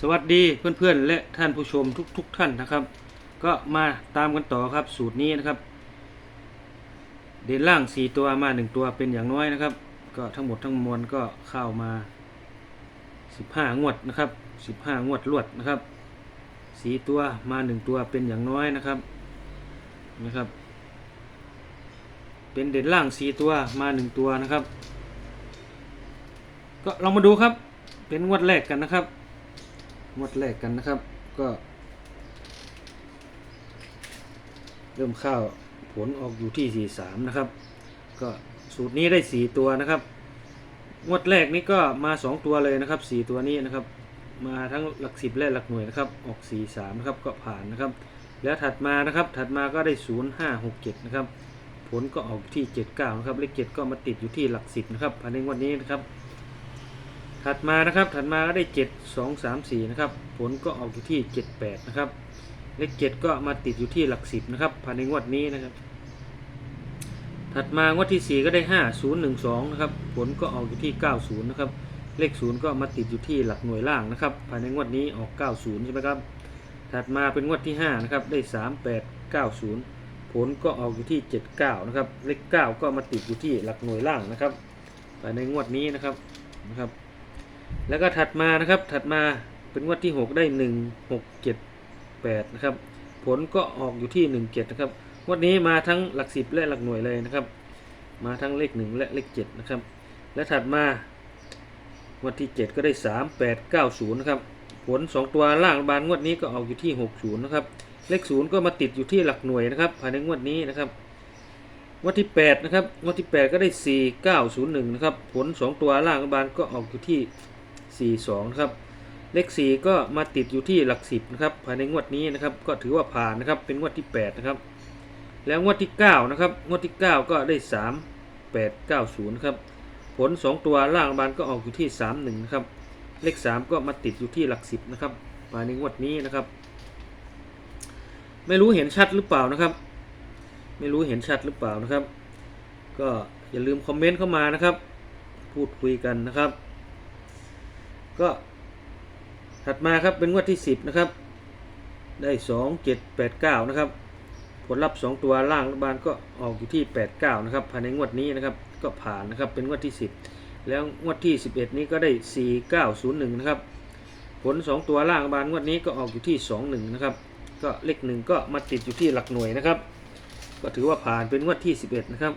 สวัสดีเพื่อนๆ และท่านผู้ชมทุกๆทท่านนะครับ ก็มาตามกันต่อครับสูตรนี้นะครับ เด่นล่าง 4 ตัวมา 1 ตัวเป็นอย่างน้อยนะครับ ก็ทั้งหมดทั้งมวลก็เข้ามา 15 งวดนะครับ 15 งวดรวดนะครับ4ตัวมา 1 ตัวเป็นอย่างน้อยนะครับนะครับ เป็นเด่นล่าง 4 ตัวมา 1 ตัวนะครับ ก็ลองมาดูครับเป็นงวดแรกกันนะครับ วดแรกกันนะครับ ก็ เริ่มเข้าผลออกอยู่ที่43นะครับ ก็สูตรนี้ได้4ตัวนะครับงวดแรกนี้ก็มา2ตัวเลยนะครับ4ตัวนี้นะครับ มาทั้งหลักสิบและหลักหน่วยนะครับ ออก4 3นะครับก็ผ่านนะครับ แล้วถัดมานะครับถัดมาก็ได้0 5 6 7นะครับ ผลก็ออกที่79นะครับเลข7ก็มาติดอยู่ที่หลักสิบนะครับภายในงวดนี้นะครับ ถัดมานะครับ ถัดมาก็ได้ 7 2 3 4 นะครับ ผลก็ออกอยู่ที่ 78 นะครับ เลข 7 ก็มาติดอยู่ที่หลักสิบนะครับภายในงวดนี้นะครับ ถัดมางวดที่ 4 ก็ได้ 5 0 1 2 นะครับ ผลก็ออกอยู่ที่ 90 นะครับ เลข 0 ก็มาติดอยู่ที่หลักหน่วยล่างนะครับ ภายในงวดนี้ออก 90 ใช่ไหมครับ ถัดมาเป็นงวดที่ 5 นะครับ ได้ 3 8 90 ผลก็ออกอยู่ที่ 79 นะครับ เลข 9 ก็มาติดอยู่ที่หลักหน่วยล่างนะครับ ภายในงวดนี้นะครับ นะครับ แล้วก็ถัดมานะครับถัดมาเป็นงวดที่ 6 ได้ 1 6 7 8นะครับผลก็ออกอยู่ที่ 1 7นะครับงวดนี้มาทั้งหลัก 10 และหลักหน่วยเลยนะครับ มาทั้งเลข 1 และเลข 7 นะครับ และถัดมางวดที่ 7 ก็ได้ 3 8 9 0นะครับผล 2 ตัวล่างบานงวดนี้ก็ออกอยู่ที่ 60นะครับเลข 0 ก็มาติดอยู่ที่หลักหน่วยนะครับภายในงวดนี้นะครับงวดที่ 8 นะครับงวดที่ 8 ก็ได้ 4 9 0 1 นะครับผล 2 ตัวล่างบานก็ออกอยู่ที่ 42นะครับเลข4ก็มาติดอยู่ที่หลัก10นะครับภายในงวดนี้นะครับก็ถือว่าผ่านนะครับเป็นงวดที่8นะครับแล้วงวดที่9นะครับงวดที่ 9 ก็ได้ 3 8 9 0ครับผล 2 ตัวล่างบานก็ออกอยู่ที่ 3 1นะครับเลข 3 ก็มาติดอยู่ที่หลัก 10นะครับภายในงวดนี้นะครับ ไม่รู้เห็นชัดหรือเปล่านะครับ ไม่รู้เห็นชัดหรือเปล่านะครับ ก็อย่าลืมคอมเมนต์เข้ามานะครับ พูดคุยกันนะครับ ก็ถัดมาครับเป็นงวดที่ 10 นะครับ ได้ 2 7 8 9 นะครับ ผลลัพธ์2ตัวล่างรัฐบาลก็ออกอยู่ที่ 8 9 นะครับภายในงวดนี้นะครับก็ผ่านนะครับเป็นงวดที่ 10 แล้วงวดที่ 11 นี้ก็ได้ 4 9 0 1 นะครับ ผล 2 ตัวล่างรัฐบาลงวดนี้ก็ออกอยู่ที่ 2 1 นะครับ ก็เลข1ก็มาติดอยู่ที่หลักหน่วยนะครับ ก็ถือว่าผ่านเป็นงวดที่ 11 นะครับ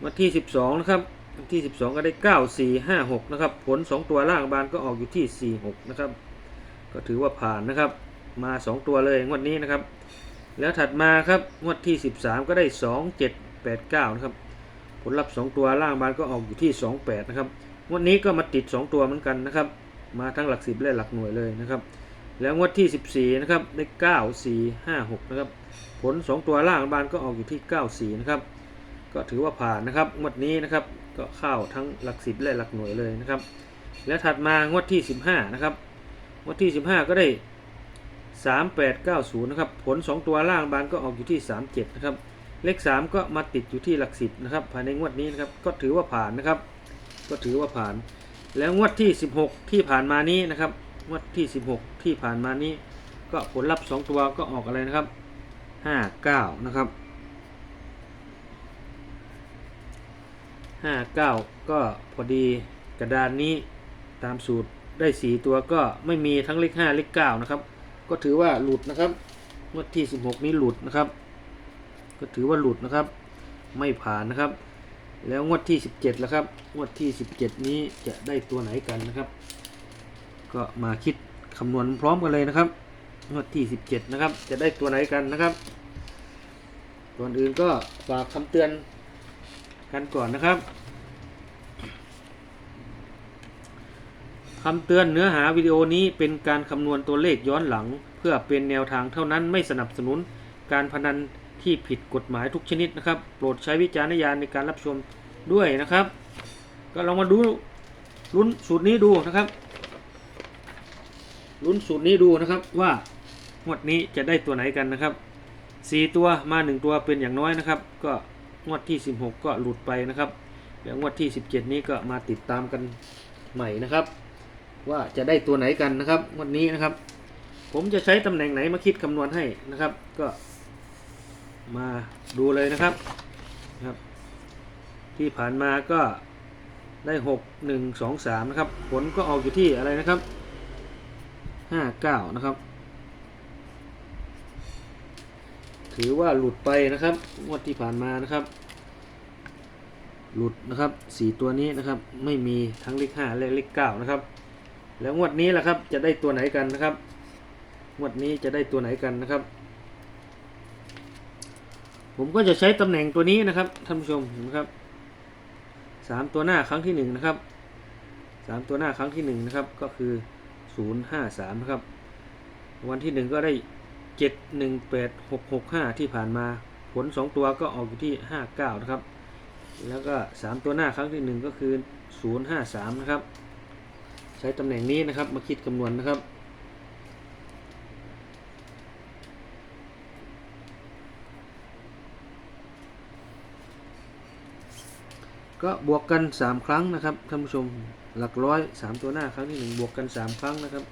งวดที่ 12 นะครับ วดที่ 12 ก็ได้ 9 4 5 6 นะครับ ผล 2 ตัวล่างบานก็ออกอยู่ที่ 4 6 นะครับ ก็ถือว่าผ่านนะครับ มา 2 ตัวเลยงวดนี้นะครับ แล้วถัดมาครับงวดที่ 13 ก็ได้ 2 7 8 9 นะครับ ผลลัพธ์ 2 ตัวล่างบานก็ออกอยู่ที่ 2 8 นะครับ งวดนี้ก็มาติด 2 ตัวเหมือนกันนะครับ มาทั้งหลัก 10 และหลักหน่วยเลยนะครับ แล้วงวดที่ 14 นะครับ ได้ 9 4 5 6 นะครับ ผล 2 ตัวล่างบานก็ออกอยู่ที่ 94 นะครับ ก็ถือว่าผ่านนะครับงวดนี้นะครับก็เข้าทั้งหลัก10และหลักหน่วยเลยนะครับ แล้วถัดมางวดที่ 15 นะครับงวดที่ 15 ก็ได้ 3890 นะครับ ผล 2 ตัวล่างบานก็ออกอยู่ที่ 37 นะครับ เลข 3 ก็มาติดอยู่ที่หลัก10นะครับภายในงวดนี้นะครับก็ถือว่าผ่านนะครับ ก็ถือว่าผ่าน แล้วงวดที่ 16 ที่ผ่านมานี้นะครับงวดที่ 16 ที่ผ่านมานี้ ก็ผลลัพธ์ 2 ตัวก็ออกอะไรนะครับห้าเก้านะครับ ห้าเก้าก็พอดีกระดานนี้ตามสูตรได้สี่ตัวก็ไม่มีทั้งเลขห้าเลขเก้านะครับ ก็ถือว่าหลุดนะครับงวดที่สิบหกนี้หลุดนะครับ ก็ถือว่าหลุดนะครับ ไม่ผ่านนะครับ แล้วงวดที่สิบเจ็ดแล้วครับงวดที่สิบเจ็ดนี้จะได้ตัวไหนกันนะครับ ก็มาคิดคำนวณพร้อมกันเลยนะครับงวดที่ 17 นะครับ จะได้ตัวไหนกันนะครับ ก่อนอื่นก็ฝากคำเตือน กันก่อนนะครับคำเตือนเนื้อหาวิดีโอนี้เป็นการคำนวณตัวเลขย้อนหลัง เพื่อเป็นแนวทางเท่านั้นไม่สนับสนุนการพนันที่ผิดกฎหมายทุกชนิดนะครับ โปรดใช้วิจารณญาณในการรับชมด้วยนะครับ ก็ลองมาดูลุ้นสูตรนี้ดูนะครับลุ้นสูตรนี้ดูนะครับว่างวดนี้จะได้ตัวไหนกันนะครับสี่ตัวมาหนึ่งตัวเป็นอย่างน้อยนะครับ ก็ งวดที่ 16 ก็หลุดไปนะครับแล้วงวดที่ 17 นี้ก็มาติดตามกันใหม่นะครับ ว่าจะได้ตัวไหนกันนะครับงวันนี้นะครับ ผมจะใช้ตำแหน่งไหนมาคิดคำนวณให้นะครับ ก็มาดูเลยนะครับครับ ที่ผ่านมาก็ได้หกหนึ่งสองสามนะครับ ผลก็ออกอยู่ที่อะไรนะครับห้าเก้านะครับ ถือว่าหลุดไปนะครับงวดที่ผ่านมานะครับ หลุดนะครับสี่ตัวนี้นะครับไม่มีทั้งเลขห้าและเลขเก้านะครับ แล้วงวดนี้ล่ะครับจะได้ตัวไหนกันนะครับงวดนี้จะได้ตัวไหนกันนะครับ ผมก็จะใช้ตำแหน่งตัวนี้นะครับท่านผู้ชมเห็นไหมครับสามตัวหน้าครั้งที่หนึ่งนะครับสามตัวหน้าครั้งที่หนึ่งนะครับก็คือศูนย์ห้าสามนะครับ วันที่หนึ่งก็ได้ เจ็ดหนึ่งแปดหกหกห้าที่ผ่านมา ผลสองตัวก็ออกอยู่ที่ห้าเก้านะครับ แล้วก็สามตัวหน้าครั้งที่หนึ่งก็คือศูนย์ห้าสามนะครับ ใช้ตำแหน่งนี้นะครับมาคิดคำนวณนะครับก็บวกกัน 3 ครั้งนะครับท่านผู้ชมหลักร้อย 3 ตัวหน้าครั้งที่ 1 บวกกัน 3 ครั้งนะครับ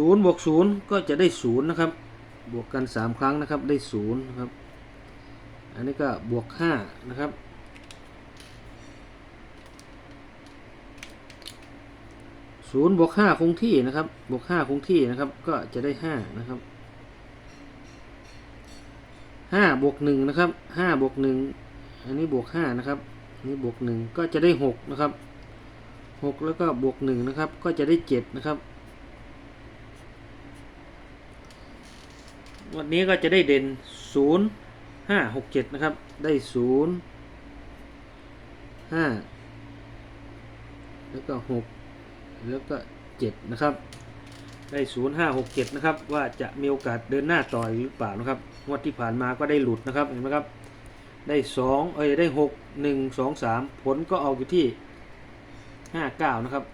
ศูนย์บวกศูนย์ก็จะได้ศูนย์นะครับ บวกกัน 3 ครั้งนะครับ ได้ศูนย์นะครับ อันนี้ก็บวกห้านะครับ ศูนย์บวกห้าคงที่นะครับ บวกห้าคงที่นะครับ ก็จะได้ห้านะครับห้าบวกหนึ่งนะครับห้าบวกหนึ่งอันนี้บวกห้านะครับอันนี้บวกหนึ่งก็จะได้หกนะครับหกแล้วก็บวกหนึ่งนะครับ ก็จะได้เจ็ดนะครับ วันนี้ก็จะได้เด่นศูนย์ห้าหกเจ็ดนะครับ ได้ศูนย์ห้าแล้วก็หกแล้วก็เจ็ดนะครับ ได้ศูนย์ห้าหกเจ็ดนะครับ ว่าจะมีโอกาสเดินหน้าต่อหรือเปล่านะครับงวดที่ผ่านมาก็ได้หลุดนะครับ เห็นไหมครับ ได้สองเอ้ย ได้หกหนึ่งสองสามผลก็ออกอยู่ที่ห้าเก้านะครับ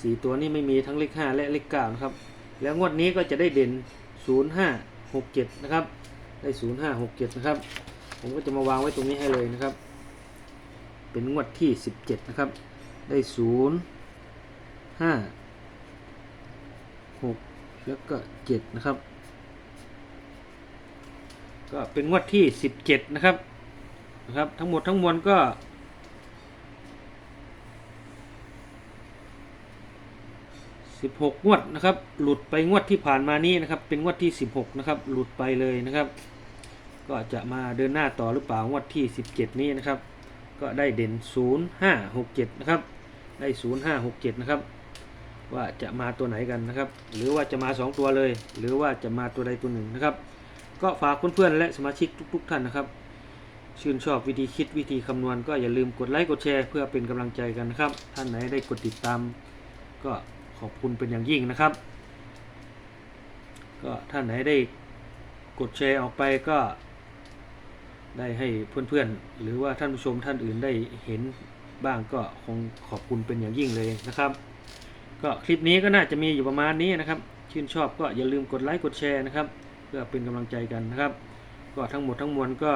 สี่ตัวนี้ไม่มีทั้งเลขห้าและเลขเก้านะครับ แล้วงวดนี้ก็จะได้เด่น ศูนย์ห้าหกเจ็ดนะครับได้ศูนย์ห้าหกเจ็ดนะครับ ผมก็จะมาวางไว้ตรงนี้ให้เลยนะครับ เป็นงวดที่สิบเจ็ดนะครับ ได้ศูนย์ห้าหกแล้วก็เจ็ดนะครับ ก็เป็นงวดที่สิบเจ็ดนะครับนะครับ ทั้งหมดทั้งมวลก็ สิบหกงวดนะครับ หลุดไปงวดที่ผ่านมานี้นะครับ เป็นงวดที่สิบหกนะครับ หลุดไปเลยนะครับ ก็จะมาเดินหน้าต่อหรือเปล่างวดที่สิบเจ็ดนี้นะครับ ก็ได้เด่นศูนย์ห้าหกเจ็ดนะครับ ได้ศูนย์ห้าหกเจ็ดนะครับ ว่าจะมาตัวไหนกันนะครับ หรือว่าจะมา 2 ตัวเลย หรือว่าจะมาตัวใดตัวหนึ่งนะครับ ก็ฝากเพื่อนๆและสมาชิกทุก ๆ ท่านนะครับ ชื่นชอบวิธีคิดวิธีคำนวณ ก็อย่าลืมกดไลค์กดแชร์เพื่อเป็นกำลังใจกันนะครับ ท่านไหนได้กดติดตามก็ ขอบคุณเป็นอย่างยิ่งนะครับ ก็ท่านไหนได้กดแชร์ออกไปก็ ได้ให้เพื่อนๆ หรือว่าท่านผู้ชมท่านอื่นได้เห็นบ้างก็คงขอบคุณเป็นอย่างยิ่งเลยนะครับ ก็คลิปนี้ก็น่าจะมีอยู่ประมาณนี้นะครับ ชื่นชอบก็อย่าลืมกดไลค์กดแชร์นะครับ เพื่อเป็นกำลังใจกันนะครับ ก็ทั้งหมดทั้งมวลก็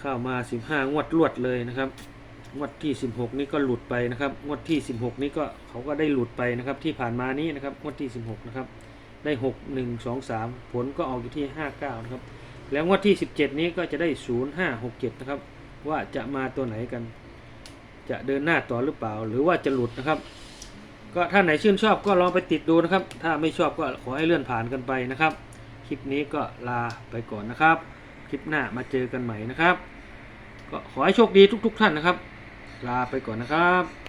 เข้ามา 15 งวดรวดเลยนะครับ งวดที่ 16 นี้ก็หลุดไปนะครับ งวดที่ 16 นี้ก็เขาก็ได้หลุดไปนะครับ ที่ผ่านมานี้นะครับ งวดที่ 16 นะครับ ได้ 6 1 2 3 ผลก็ออกอยู่ที่ 59 นะครับ แล้วงวดที่ 17 นี้ก็จะได้ 0 5 6 7 นะครับ ว่าจะมาตัวไหนกัน จะเดินหน้าต่อหรือเปล่า หรือว่าจะหลุดนะครับ ก็ถ้าไหนชื่นชอบก็ลองไปติดดูนะครับ ถ้าไม่ชอบก็ขอให้เลื่อนผ่านกันไปนะครับ คลิปนี้ก็ลาไปก่อนนะครับ คลิปหน้ามาเจอกันใหม่นะครับ ก็ขอให้โชคดีทุก ๆ ท่านนะครับ ลาไปก่อนนะครับ